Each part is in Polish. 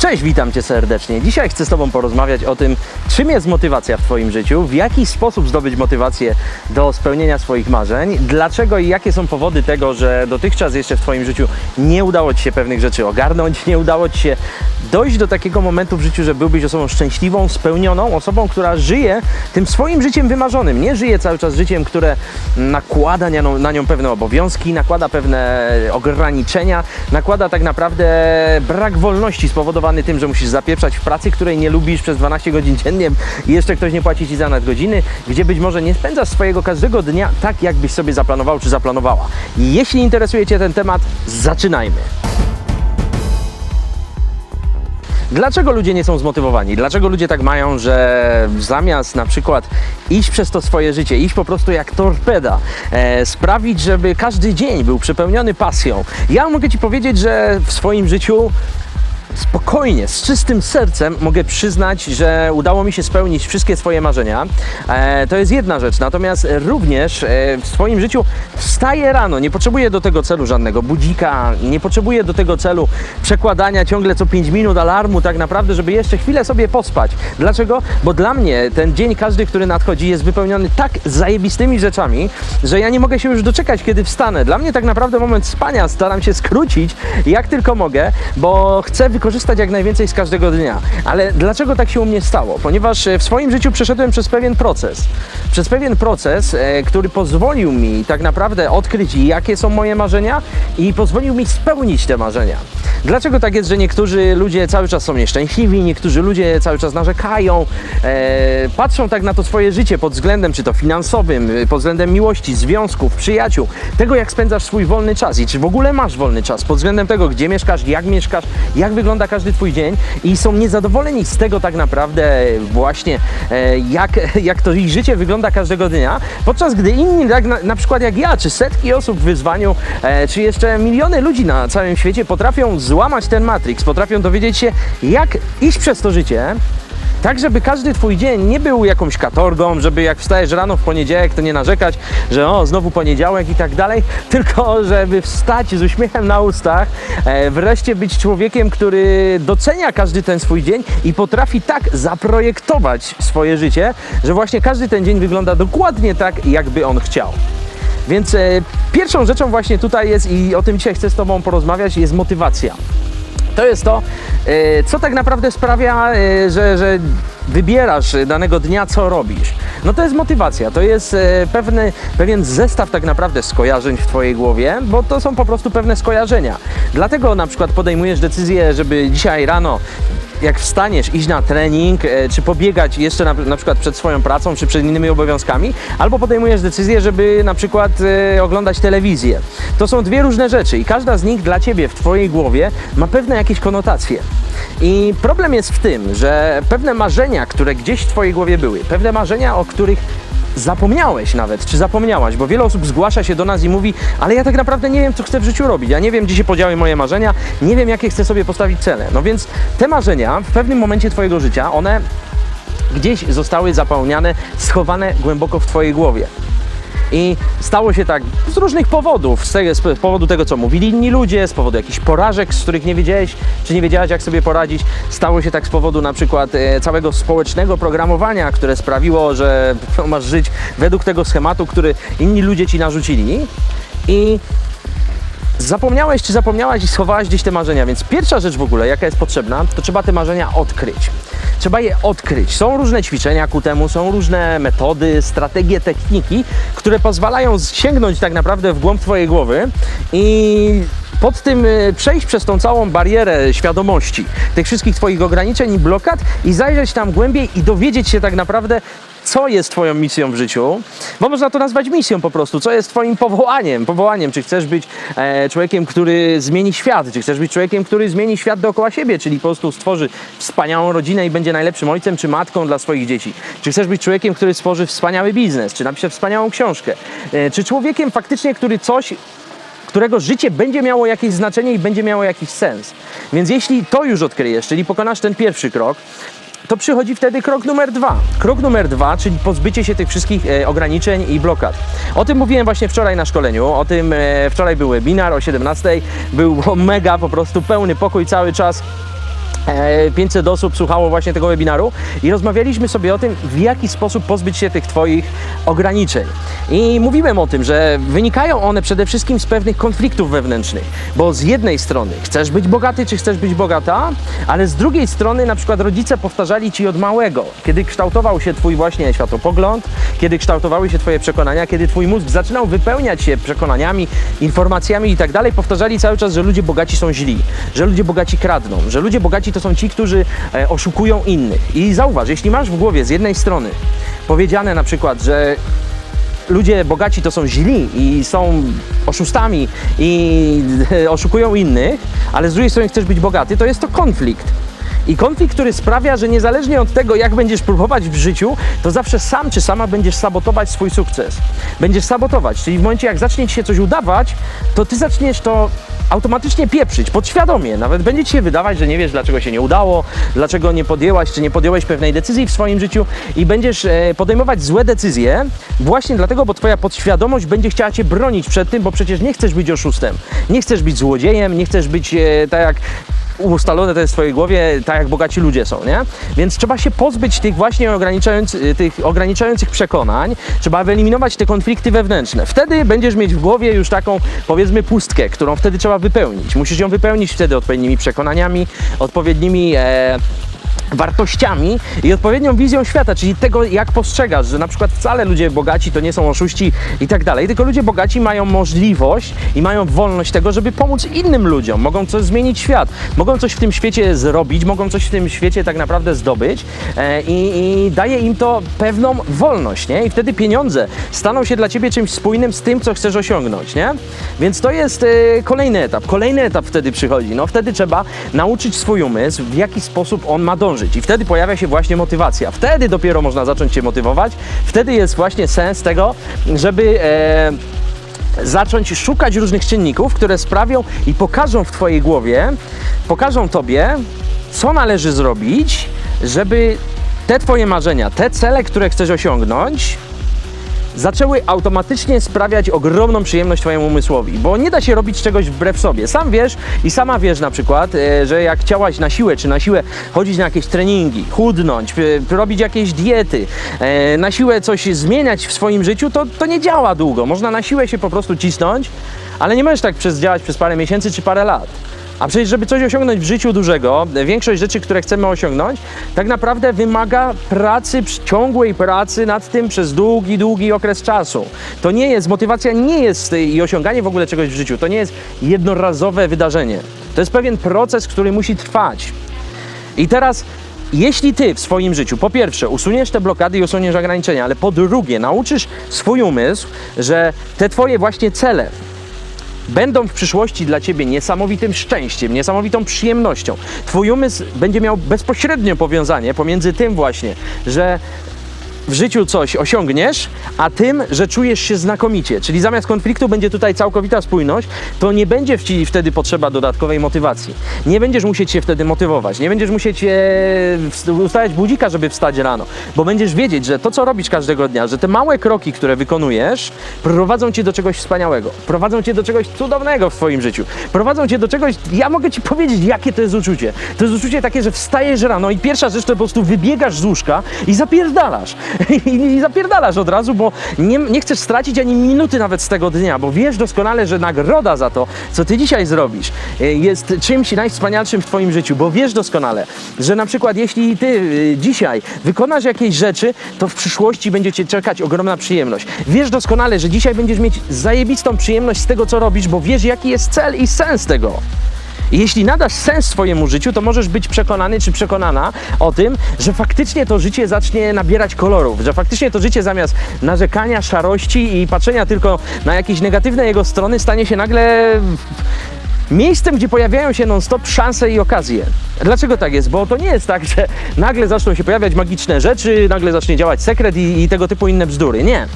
Cześć, witam Cię serdecznie. Dzisiaj chcę z Tobą porozmawiać o tym, czym jest motywacja w Twoim życiu, w jaki sposób zdobyć motywację do spełnienia swoich marzeń, dlaczego i jakie są powody tego, że dotychczas jeszcze w Twoim życiu nie udało Ci się pewnych rzeczy ogarnąć, nie udało Ci się dojść do takiego momentu w życiu, że byłbyś osobą szczęśliwą, spełnioną, osobą, która żyje tym swoim życiem wymarzonym. Nie żyje cały czas życiem, które nakłada na nią, na nią pewne obowiązki, nakłada pewne ograniczenia, nakłada tak naprawdę brak wolności spowodowany tym, że musisz zapieprzać w pracy, której nie lubisz przez 12 godzin dziennie i jeszcze ktoś nie płaci Ci za nadgodziny, gdzie być może nie spędzasz swojego każdego dnia tak, jakbyś sobie zaplanował czy zaplanowała. Jeśli interesuje Cię ten temat, zaczynajmy. Dlaczego ludzie nie są zmotywowani? Dlaczego ludzie tak mają, że zamiast na przykład iść przez to swoje życie, iść po prostu jak torpeda, e, sprawić, żeby każdy dzień był przepełniony pasją? Ja mogę Ci powiedzieć, że w swoim życiu spokojnie, z czystym sercem mogę przyznać, że udało mi się spełnić wszystkie swoje marzenia. E, to jest jedna rzecz. Natomiast również e, w swoim życiu wstaję rano, nie potrzebuję do tego celu żadnego budzika, nie potrzebuję do tego celu przekładania ciągle co 5 minut alarmu, tak naprawdę, żeby jeszcze chwilę sobie pospać. Dlaczego? Bo dla mnie ten dzień każdy, który nadchodzi, jest wypełniony tak zajebistymi rzeczami, że ja nie mogę się już doczekać, kiedy wstanę. Dla mnie tak naprawdę moment spania staram się skrócić jak tylko mogę, bo chcę wykorzystać jak najwięcej z każdego dnia. Ale dlaczego tak się u mnie stało? Ponieważ e, w swoim życiu przeszedłem przez pewien proces. Przez pewien proces, e, który pozwolił mi tak naprawdę odkryć, jakie są moje marzenia i pozwolił mi spełnić te marzenia. Dlaczego tak jest, że niektórzy ludzie cały czas są nieszczęśliwi, niektórzy ludzie cały czas narzekają, e, patrzą tak na to swoje życie pod względem czy to finansowym, e, pod względem miłości, związków, przyjaciół, tego jak spędzasz swój wolny czas i czy w ogóle masz wolny czas, pod względem tego, gdzie mieszkasz, jak mieszkasz, jak wygląda każdy twój dzień i są niezadowoleni z tego tak naprawdę właśnie e, jak, jak to ich życie wygląda każdego dnia, podczas gdy inni, tak na, na przykład jak ja, czy setki osób w wyzwaniu, e, czy jeszcze miliony ludzi na całym świecie potrafią złamać ten matrix, potrafią dowiedzieć się jak iść przez to życie, tak, żeby każdy twój dzień nie był jakąś katorgą, żeby jak wstajesz rano w poniedziałek, to nie narzekać, że o, znowu poniedziałek i tak dalej, tylko żeby wstać z uśmiechem na ustach, e, wreszcie być człowiekiem, który docenia każdy ten swój dzień i potrafi tak zaprojektować swoje życie, że właśnie każdy ten dzień wygląda dokładnie tak, jakby on chciał. Więc e, pierwszą rzeczą właśnie tutaj jest, i o tym dzisiaj chcę z Tobą porozmawiać, jest motywacja. To jest to, e, co tak naprawdę sprawia, e, że, że wybierasz danego dnia, co robisz. No to jest motywacja, to jest e, pewny, pewien zestaw tak naprawdę skojarzeń w Twojej głowie, bo to są po prostu pewne skojarzenia. Dlatego na przykład podejmujesz decyzję, żeby dzisiaj rano jak wstaniesz, iść na trening, e, czy pobiegać jeszcze na, na przykład przed swoją pracą, czy przed innymi obowiązkami, albo podejmujesz decyzję, żeby na przykład e, oglądać telewizję. To są dwie różne rzeczy i każda z nich dla Ciebie w Twojej głowie ma pewne jakieś konotacje. I problem jest w tym, że pewne marzenia, które gdzieś w Twojej głowie były, pewne marzenia, o których zapomniałeś nawet, czy zapomniałaś, bo wiele osób zgłasza się do nas i mówi, ale ja tak naprawdę nie wiem, co chcę w życiu robić, ja nie wiem, gdzie się podziały moje marzenia, nie wiem, jakie chcę sobie postawić cele. No więc te marzenia w pewnym momencie Twojego życia, one gdzieś zostały zapełniane, schowane głęboko w Twojej głowie. I stało się tak z różnych powodów. Z, z powodu tego, co mówili inni ludzie, z powodu jakichś porażek, z których nie wiedziałeś, czy nie wiedziałaś, jak sobie poradzić. Stało się tak z powodu na przykład e, całego społecznego programowania, które sprawiło, że masz żyć według tego schematu, który inni ludzie ci narzucili. I zapomniałeś czy zapomniałaś i schowałaś gdzieś te marzenia, więc pierwsza rzecz w ogóle, jaka jest potrzebna, to trzeba te marzenia odkryć. Trzeba je odkryć. Są różne ćwiczenia ku temu, są różne metody, strategie, techniki, które pozwalają sięgnąć tak naprawdę w głąb Twojej głowy i pod tym y, przejść przez tą całą barierę świadomości, tych wszystkich Twoich ograniczeń i blokad i zajrzeć tam głębiej i dowiedzieć się tak naprawdę, co jest Twoją misją w życiu, bo można to nazwać misją po prostu, co jest Twoim powołaniem, powołaniem, czy chcesz być e, człowiekiem, który zmieni świat, czy chcesz być człowiekiem, który zmieni świat dookoła siebie, czyli po prostu stworzy wspaniałą rodzinę i będzie najlepszym ojcem czy matką dla swoich dzieci, czy chcesz być człowiekiem, który stworzy wspaniały biznes, czy napisze wspaniałą książkę, e, czy człowiekiem faktycznie, który coś którego życie będzie miało jakieś znaczenie i będzie miało jakiś sens. Więc jeśli to już odkryjesz, czyli pokonasz ten pierwszy krok, to przychodzi wtedy krok numer dwa. Krok numer dwa, czyli pozbycie się tych wszystkich e, ograniczeń i blokad. O tym mówiłem właśnie wczoraj na szkoleniu, o tym e, wczoraj był webinar o 17, był mega po prostu pełny pokój cały czas. E, 500 osób słuchało właśnie tego webinaru i rozmawialiśmy sobie o tym, w jaki sposób pozbyć się tych Twoich ograniczeń. I mówiłem o tym, że wynikają one przede wszystkim z pewnych konfliktów wewnętrznych, bo z jednej strony chcesz być bogaty, czy chcesz być bogata, ale z drugiej strony na przykład rodzice powtarzali Ci od małego, kiedy kształtował się Twój właśnie światopogląd, kiedy kształtowały się Twoje przekonania, kiedy Twój mózg zaczynał wypełniać się przekonaniami, informacjami i tak dalej, powtarzali cały czas, że ludzie bogaci są źli, że ludzie bogaci kradną, że ludzie bogaci to są ci, którzy e, oszukują innych. I zauważ, jeśli masz w głowie z jednej strony powiedziane na przykład, że ludzie bogaci to są źli i są oszustami i e, oszukują innych, ale z drugiej strony chcesz być bogaty, to jest to konflikt. I konflikt, który sprawia, że niezależnie od tego, jak będziesz próbować w życiu, to zawsze sam czy sama będziesz sabotować swój sukces. Będziesz sabotować, czyli w momencie, jak zacznie ci się coś udawać, to ty zaczniesz to automatycznie pieprzyć, podświadomie. Nawet będzie ci się wydawać, że nie wiesz, dlaczego się nie udało, dlaczego nie podjęłaś, czy nie podjąłeś pewnej decyzji w swoim życiu i będziesz e, podejmować złe decyzje właśnie dlatego, bo twoja podświadomość będzie chciała cię bronić przed tym, bo przecież nie chcesz być oszustem, nie chcesz być złodziejem, nie chcesz być e, tak jak ustalone to jest w twojej głowie, tak jak bogaci ludzie są, nie? Więc trzeba się pozbyć tych właśnie ograniczających, tych ograniczających przekonań, trzeba wyeliminować te konflikty wewnętrzne. Wtedy będziesz mieć w głowie już taką, powiedzmy, pustkę, którą wtedy trzeba wypełnić. Musisz ją wypełnić wtedy odpowiednimi przekonaniami, odpowiednimi... E, wartościami i odpowiednią wizją świata, czyli tego, jak postrzegasz, że na przykład wcale ludzie bogaci to nie są oszuści i tak dalej, tylko ludzie bogaci mają możliwość i mają wolność tego, żeby pomóc innym ludziom, mogą coś zmienić świat, mogą coś w tym świecie zrobić, mogą coś w tym świecie tak naprawdę zdobyć e, i, i daje im to pewną wolność, nie? I wtedy pieniądze staną się dla Ciebie czymś spójnym z tym, co chcesz osiągnąć, nie? Więc to jest e, kolejny etap, kolejny etap wtedy przychodzi, no wtedy trzeba nauczyć swój umysł, w jaki sposób on ma dążyć i wtedy pojawia się właśnie motywacja. Wtedy dopiero można zacząć się motywować, wtedy jest właśnie sens tego, żeby... E, zacząć szukać różnych czynników, które sprawią i pokażą w Twojej głowie, pokażą Tobie, co należy zrobić, żeby te Twoje marzenia, te cele, które chcesz osiągnąć, zaczęły automatycznie sprawiać ogromną przyjemność Twojemu umysłowi, bo nie da się robić czegoś wbrew sobie. Sam wiesz i sama wiesz na przykład, e, że jak chciałaś na siłę, czy na siłę chodzić na jakieś treningi, chudnąć, e, robić jakieś diety, e, na siłę coś zmieniać w swoim życiu, to, to nie działa długo. Można na siłę się po prostu cisnąć, ale nie możesz tak przez działać przez parę miesięcy czy parę lat. A przecież, żeby coś osiągnąć w życiu dużego, większość rzeczy, które chcemy osiągnąć, tak naprawdę wymaga pracy, ciągłej pracy nad tym przez długi, długi okres czasu. To nie jest, motywacja nie jest i osiąganie w ogóle czegoś w życiu, to nie jest jednorazowe wydarzenie. To jest pewien proces, który musi trwać. I teraz, jeśli ty w swoim życiu, po pierwsze, usuniesz te blokady i usuniesz ograniczenia, ale po drugie, nauczysz swój umysł, że te twoje właśnie cele, będą w przyszłości dla Ciebie niesamowitym szczęściem, niesamowitą przyjemnością. Twój umysł będzie miał bezpośrednie powiązanie pomiędzy tym właśnie, że w życiu coś osiągniesz, a tym, że czujesz się znakomicie. Czyli zamiast konfliktu będzie tutaj całkowita spójność, to nie będzie ci wtedy potrzeba dodatkowej motywacji. Nie będziesz musieć się wtedy motywować, nie będziesz musieć e, ustawiać budzika, żeby wstać rano, bo będziesz wiedzieć, że to, co robisz każdego dnia, że te małe kroki, które wykonujesz, prowadzą cię do czegoś wspaniałego, prowadzą cię do czegoś cudownego w twoim życiu, prowadzą cię do czegoś, ja mogę ci powiedzieć, jakie to jest uczucie. To jest uczucie takie, że wstajesz rano i pierwsza rzecz to po prostu wybiegasz z łóżka i zapierdalasz. I, i zapierdalasz od razu, bo nie, nie chcesz stracić ani minuty nawet z tego dnia, bo wiesz doskonale, że nagroda za to, co ty dzisiaj zrobisz, e, jest czymś najwspanialszym w twoim życiu, bo wiesz doskonale, że na przykład jeśli ty e, dzisiaj wykonasz jakieś rzeczy, to w przyszłości będzie cię czekać ogromna przyjemność. Wiesz doskonale, że dzisiaj będziesz mieć zajebistą przyjemność z tego, co robisz, bo wiesz, jaki jest cel i sens tego. Jeśli nadasz sens swojemu życiu, to możesz być przekonany czy przekonana o tym, że faktycznie to życie zacznie nabierać kolorów, że faktycznie to życie zamiast narzekania, szarości i patrzenia tylko na jakieś negatywne jego strony stanie się nagle miejscem, gdzie pojawiają się non-stop szanse i okazje. Dlaczego tak jest? Bo to nie jest tak, że nagle zaczną się pojawiać magiczne rzeczy, nagle zacznie działać sekret i, i tego typu inne bzdury. Nie.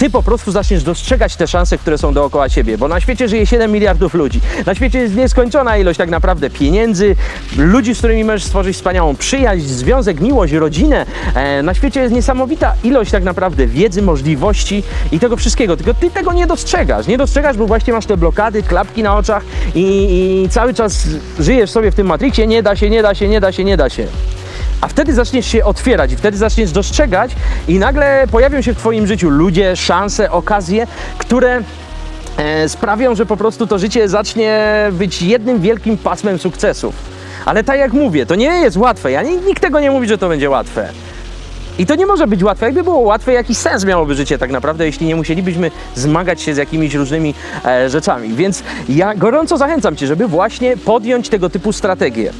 Ty po prostu zaczniesz dostrzegać te szanse, które są dookoła ciebie, bo na świecie żyje 7 miliardów ludzi. Na świecie jest nieskończona ilość tak naprawdę pieniędzy, ludzi, z którymi możesz stworzyć wspaniałą przyjaźń, związek, miłość, rodzinę. E, na świecie jest niesamowita ilość tak naprawdę wiedzy, możliwości i tego wszystkiego, tylko ty tego nie dostrzegasz. Nie dostrzegasz, bo właśnie masz te blokady, klapki na oczach i, i cały czas żyjesz sobie w tym Matrixie, nie da się, nie da się, nie da się, nie da się. A wtedy zaczniesz się otwierać i wtedy zaczniesz dostrzegać i nagle pojawią się w Twoim życiu ludzie, szanse, okazje, które e, sprawią, że po prostu to życie zacznie być jednym wielkim pasmem sukcesów. Ale tak jak mówię, to nie jest łatwe. Ja, nikt tego nie mówi, że to będzie łatwe. I to nie może być łatwe. Jakby było łatwe, jaki sens miałoby życie tak naprawdę, jeśli nie musielibyśmy zmagać się z jakimiś różnymi e, rzeczami. Więc ja gorąco zachęcam Cię, żeby właśnie podjąć tego typu strategie.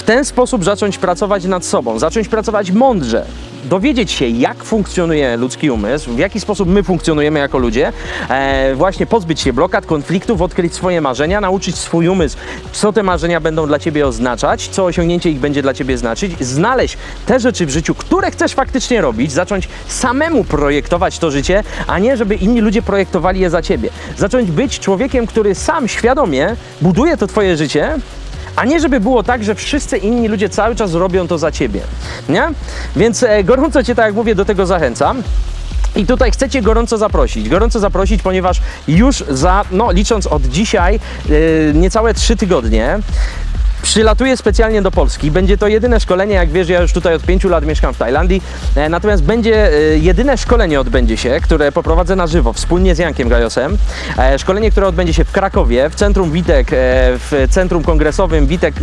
W ten sposób zacząć pracować nad sobą, zacząć pracować mądrze, dowiedzieć się, jak funkcjonuje ludzki umysł, w jaki sposób my funkcjonujemy jako ludzie, e, właśnie pozbyć się blokad, konfliktów, odkryć swoje marzenia, nauczyć swój umysł, co te marzenia będą dla Ciebie oznaczać, co osiągnięcie ich będzie dla Ciebie znaczyć, znaleźć te rzeczy w życiu, które chcesz faktycznie robić, zacząć samemu projektować to życie, a nie żeby inni ludzie projektowali je za Ciebie. Zacząć być człowiekiem, który sam świadomie buduje to Twoje życie, a nie żeby było tak, że wszyscy inni ludzie cały czas robią to za ciebie. Nie? Więc e, gorąco cię, tak jak mówię, do tego zachęcam. I tutaj chcę Cię gorąco zaprosić. Gorąco zaprosić, ponieważ już za, no licząc od dzisiaj, yy, niecałe trzy tygodnie, Przylatuję specjalnie do Polski. Będzie to jedyne szkolenie, jak wiesz, ja już tutaj od pięciu lat mieszkam w Tajlandii. E, natomiast będzie e, jedyne szkolenie odbędzie się, które poprowadzę na żywo wspólnie z Jankiem Gajosem. E, szkolenie, które odbędzie się w Krakowie, w centrum Witek, w centrum kongresowym Witek.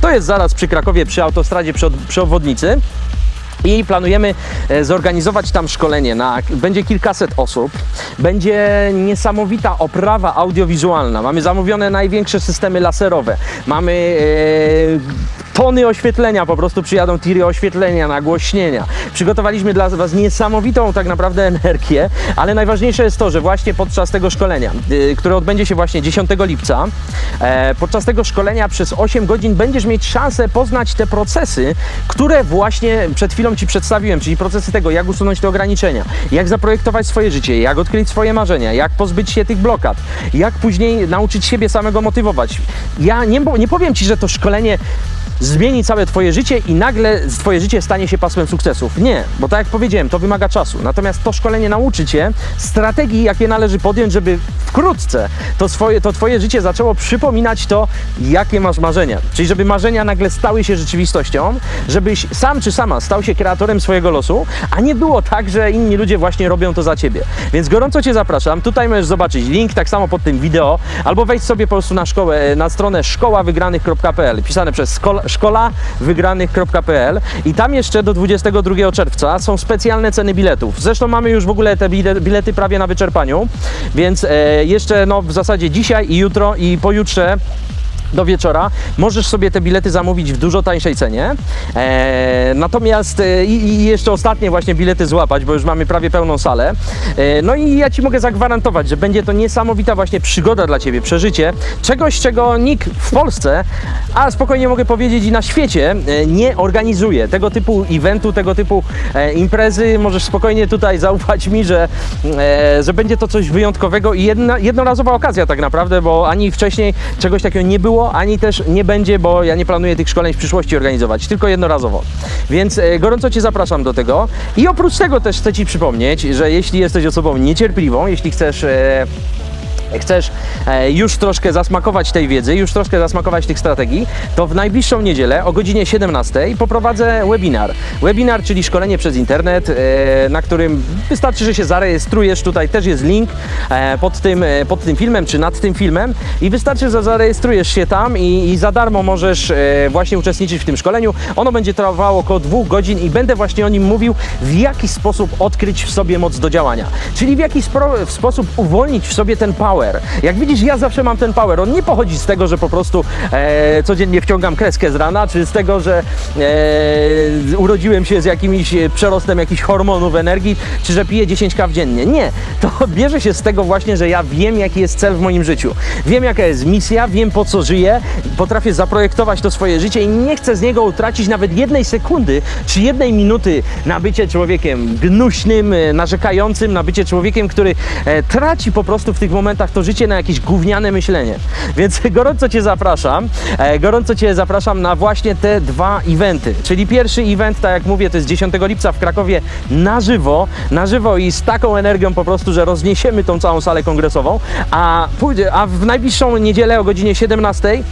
To jest zaraz przy Krakowie, przy autostradzie, przy, przy obwodnicy. I planujemy e, zorganizować tam szkolenie. Na, będzie kilkaset osób. Będzie niesamowita oprawa audiowizualna. Mamy zamówione największe systemy laserowe. Mamy e, tony oświetlenia, po prostu przyjadą tiry oświetlenia, nagłośnienia. Przygotowaliśmy dla Was niesamowitą tak naprawdę energię, ale najważniejsze jest to, że właśnie podczas tego szkolenia, y, które odbędzie się właśnie 10 lipca, e, podczas tego szkolenia przez 8 godzin będziesz mieć szansę poznać te procesy, które właśnie przed chwilą Ci przedstawiłem, czyli procesy tego, jak usunąć te ograniczenia, jak zaprojektować swoje życie, jak odkryć swoje marzenia, jak pozbyć się tych blokad, jak później nauczyć siebie samego motywować. Ja nie, nie powiem Ci, że to szkolenie zmieni całe Twoje życie i nagle Twoje życie stanie się pasmem sukcesów. Nie, bo tak jak powiedziałem, to wymaga czasu. Natomiast to szkolenie nauczy Cię strategii, jakie należy podjąć, żeby wkrótce to, swoje, to Twoje życie zaczęło przypominać to, jakie masz marzenia. Czyli żeby marzenia nagle stały się rzeczywistością, żebyś sam czy sama stał się kreatorem swojego losu, a nie było tak, że inni ludzie właśnie robią to za Ciebie. Więc gorąco Cię zapraszam. Tutaj możesz zobaczyć link tak samo pod tym wideo, albo wejść sobie po prostu na szkołę, na stronę szkoławygranych.pl, pisane przez szkolawygranych.pl i tam jeszcze do 22 czerwca są specjalne ceny biletów. Zresztą mamy już w ogóle te bile- bilety prawie na wyczerpaniu, więc e, jeszcze no, w zasadzie dzisiaj i jutro i pojutrze do wieczora. Możesz sobie te bilety zamówić w dużo tańszej cenie. E, natomiast e, i, jeszcze ostatnie właśnie bilety złapać, bo już mamy prawie pełną salę. E, no i ja Ci mogę zagwarantować, że będzie to niesamowita właśnie przygoda dla Ciebie, przeżycie czegoś, czego nikt w Polsce, a spokojnie mogę powiedzieć i na świecie e, nie organizuje. Tego typu eventu, tego typu e, imprezy. Możesz spokojnie tutaj zaufać mi, że, e, że będzie to coś wyjątkowego i jedna, jednorazowa okazja tak naprawdę, bo ani wcześniej czegoś takiego nie było, ani też nie będzie, bo ja nie planuję tych szkoleń w przyszłości organizować, tylko jednorazowo. Więc e, gorąco Cię zapraszam do tego. I oprócz tego też chcę Ci przypomnieć, że jeśli jesteś osobą niecierpliwą, jeśli chcesz e, chcesz e, już troszkę zasmakować tej wiedzy, już troszkę zasmakować tych strategii, to w najbliższą niedzielę o godzinie 17 poprowadzę webinar. Webinar, czyli szkolenie przez internet, e, na którym wystarczy, że się zarejestrujesz. Tutaj też jest link e, pod tym, pod tym filmem, czy nad tym filmem i wystarczy, że zarejestrujesz się tam i, i za darmo możesz właśnie uczestniczyć w tym szkoleniu. Ono będzie trwało około dwóch godzin i będę właśnie o nim mówił, w jaki sposób odkryć w sobie moc do działania. Czyli w jaki sposób uwolnić w sobie ten power, power. Jak widzisz, ja zawsze mam ten power. On nie pochodzi z tego, że po prostu e, codziennie wciągam kreskę z rana, czy z tego, że e, urodziłem się z jakimś e, przerostem jakichś hormonów energii, czy że piję 10 kaw dziennie. Nie. To bierze się z tego właśnie, że ja wiem, jaki jest cel w moim życiu. Wiem, jaka jest misja, wiem po co żyję, potrafię zaprojektować to swoje życie i nie chcę z niego utracić nawet jednej sekundy, czy jednej minuty na bycie człowiekiem gnuśnym, e, narzekającym, na bycie człowiekiem, który e, traci po prostu w tych momentach to życie na jakieś gówniane myślenie. Więc gorąco Cię zapraszam, e, gorąco Cię zapraszam na właśnie te dwa eventy. Czyli pierwszy event, tak jak mówię, to jest 10 lipca w Krakowie na żywo, na żywo i z taką energią po prostu, że rozniesiemy tą całą salę kongresową, a, pójdzie, a w najbliższą niedzielę o godzinie 17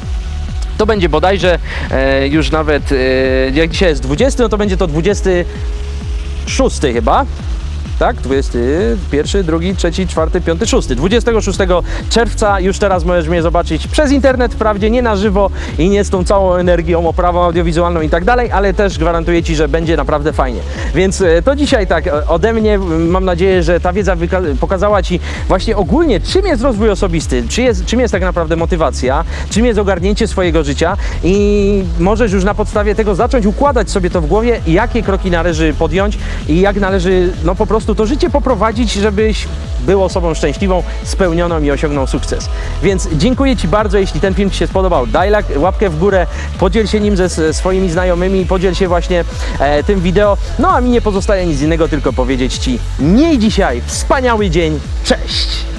to będzie bodajże e, już nawet, e, jak dzisiaj jest 20, no to będzie to 26 chyba. Tak, 21, 2, 3, 4, 5, 6. 26 czerwca już teraz możesz mnie zobaczyć przez internet, wprawdzie nie na żywo i nie z tą całą energią, oprawą audiowizualną i tak dalej, ale też gwarantuję Ci, że będzie naprawdę fajnie. Więc e, to dzisiaj tak e, ode mnie, mam nadzieję, że ta wiedza pokazała Ci właśnie ogólnie, czym jest rozwój osobisty, czy jest, czym jest tak naprawdę motywacja, czym jest ogarnięcie swojego życia i możesz już na podstawie tego zacząć układać sobie to w głowie, jakie kroki należy podjąć i jak należy no po prostu to życie poprowadzić, żebyś był osobą szczęśliwą, spełnioną i osiągnął sukces. Więc dziękuję Ci bardzo, jeśli ten film Ci się spodobał. Daj łapkę w górę, podziel się nim ze ze swoimi znajomymi, podziel się właśnie e, tym wideo. No a mi nie pozostaje nic innego, tylko powiedzieć Ci, miej dzisiaj wspaniały dzień. Cześć!